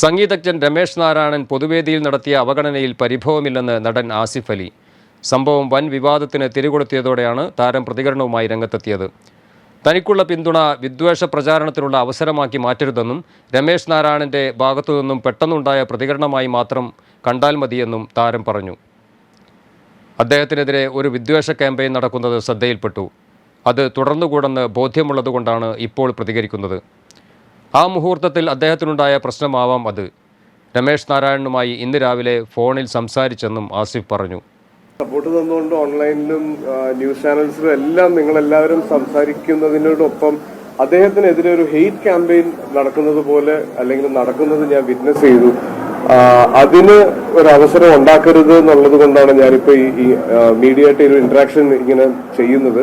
സംഗീതജ്ഞൻ രമേശ് നാരായണൻ പൊതുവേദിയിൽ നടത്തിയ അവഗണനയിൽ പരിഭവമില്ലെന്ന് നടൻ ആസിഫ് അലി. സംഭവം വൻ വിവാദത്തിന് തിരികൊളുത്തിയതോടെയാണ് താരം പ്രതികരണവുമായി രംഗത്തെത്തിയത്. തനിക്കുള്ള പിന്തുണ വിദ്വേഷ പ്രചാരണത്തിനുള്ള അവസരമാക്കി മാറ്റരുതെന്നും രമേശ് ഭാഗത്തു ഭാഗത്തുനിന്നും പെട്ടെന്നുണ്ടായ പ്രതികരണമായി മാത്രം കണ്ടാൽ മതിയെന്നും താരം പറഞ്ഞു. അദ്ദേഹത്തിനെതിരെ ഒരു വിദ്വേഷ ക്യാമ്പയിൻ നടക്കുന്നത് ശ്രദ്ധയിൽപ്പെട്ടു. അത് തുടർന്നുകൂടെന്ന് ബോധ്യമുള്ളതുകൊണ്ടാണ് ഇപ്പോൾ പ്രതികരിക്കുന്നത്. ആ മുഹൂർത്തത്തിൽ അദ്ദേഹത്തിനുണ്ടായ പ്രശ്നമാവാം അത്. രമേശ് നാരായണനുമായി ഇന്ന് രാവിലെ ഫോണിൽ സംസാരിച്ചെന്നും ആസിഫ് പറഞ്ഞു. സപ്പോർട്ട് തന്നുകൊണ്ട് ഓൺലൈനിലും ന്യൂസ് ചാനൽസിലും എല്ലാം നിങ്ങൾ എല്ലാവരും സംസാരിക്കുന്നതിനോടൊപ്പം അദ്ദേഹത്തിനെതിരെ ഒരു ഹെയ്റ്റ് ക്യാമ്പയിൻ നടക്കുന്നത് പോലെ അല്ലെങ്കിൽ നടക്കുന്നത് ഞാൻ വിറ്റ്നസ് ചെയ്തു. അതിന് ഒരു അവസരം ഉണ്ടാക്കരുത് എന്നുള്ളത് കൊണ്ടാണ് ഞാനിപ്പോ ഈ മീഡിയ ആയിട്ട് ഒരു ഇന്ററാക്ഷൻ ഇങ്ങനെ ചെയ്യുന്നത്.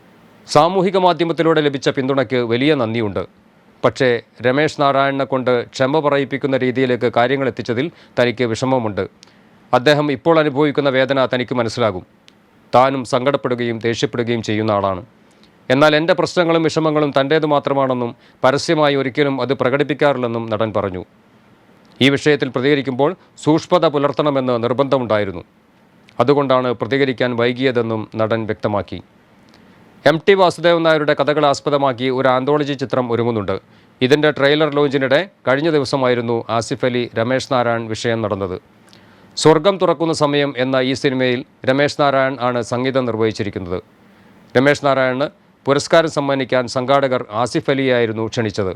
സാമൂഹിക മാധ്യമത്തിലൂടെ ലഭിച്ച പിന്തുണയ്ക്ക് വലിയ നന്ദിയുണ്ട്. പക്ഷേ രമേശ് നാരായണനെ കൊണ്ട് ക്ഷമ പറയിപ്പിക്കുന്ന രീതിയിലേക്ക് കാര്യങ്ങൾ എത്തിച്ചതിൽ തനിക്ക് വിഷമമുണ്ട്. അദ്ദേഹം ഇപ്പോൾ അനുഭവിക്കുന്ന വേദന തനിക്ക് മനസ്സിലാകും. താനും സങ്കടപ്പെടുകയും ദേഷ്യപ്പെടുകയും ചെയ്യുന്ന ആളാണ്. എന്നാൽ എന്റെ പ്രശ്നങ്ങളും വിഷമങ്ങളും തന്റേത് മാത്രമാണെന്നും പരസ്യമായി ഒരിക്കലും അത് പ്രകടിപ്പിക്കാറില്ലെന്നും നടൻ പറഞ്ഞു. ഈ വിഷയത്തിൽ പ്രതികരിക്കുമ്പോൾ സൂക്ഷ്മത പുലർത്തണമെന്ന് നിർബന്ധമുണ്ടായിരുന്നു. അതുകൊണ്ടാണ് പ്രതികരിക്കാൻ വൈകിയതെന്നും നടൻ വ്യക്തമാക്കി. എം ടി വാസുദേവൻ നായരുടെ കഥകൾ ആസ്പദമാക്കി ഒരു ആന്തോളജി ചിത്രം ഒരുങ്ങുന്നുണ്ട്. ഇതിന്റെ ട്രെയിലർ ലോഞ്ചിനിടെ കഴിഞ്ഞ ദിവസമായിരുന്നു ആസിഫ് അലി രമേശ് നാരായൺ വിഷയം നടന്നത്. സ്വർഗം തുറക്കുന്ന സമയം എന്ന ഈ സിനിമയിൽ രമേശ് നാരായൺ ആണ് സംഗീതം നിർവഹിച്ചിരിക്കുന്നത്. രമേശ് നാരായണ് പുരസ്കാരം സമ്മാനിക്കാൻ സംഘാടകർ ആസിഫ് അലിയായിരുന്നു ക്ഷണിച്ചത്.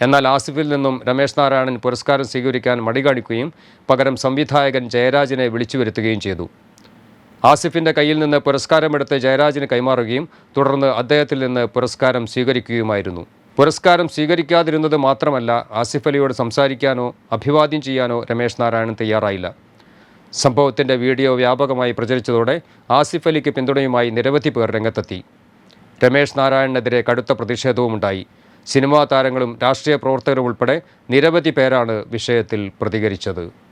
എന്നാൽ ആസിഫിൽ നിന്നും രമേശ് നാരായണൻ പുരസ്കാരം സ്വീകരിക്കാൻ മടികാണിക്കുകയും പകരം സംവിധായകൻ ജയരാജിനെ വിളിച്ചു വരുത്തുകയും ചെയ്തു. ആസിഫിന്റെ കയ്യിൽ നിന്ന് പുരസ്കാരമെടുത്ത് ജയരാജിന് കൈമാറുകയും തുടർന്ന് അദ്ദേഹത്തിൽ നിന്ന് പുരസ്കാരം സ്വീകരിക്കുകയുമായിരുന്നു. പുരസ്കാരം സ്വീകരിക്കാതിരുന്നത് മാത്രമല്ല ആസിഫ് അലിയോട് സംസാരിക്കാനോ അഭിവാദ്യം ചെയ്യാനോ രമേശ് നാരായണൻ തയ്യാറായില്ല. സംഭവത്തിന്റെ വീഡിയോ വ്യാപകമായി പ്രചരിച്ചതോടെ ആസിഫ് അലിക്ക് പിന്തുണയുമായി നിരവധി പേർ രംഗത്തെത്തി. രമേശ് നാരായണനെതിരെ കടുത്ത പ്രതിഷേധവുമുണ്ടായി. സിനിമാ താരങ്ങളും രാഷ്ട്രീയ പ്രവർത്തകരും ഉൾപ്പെടെ നിരവധി പേരാണ് വിഷയത്തിൽ പ്രതികരിച്ചത്.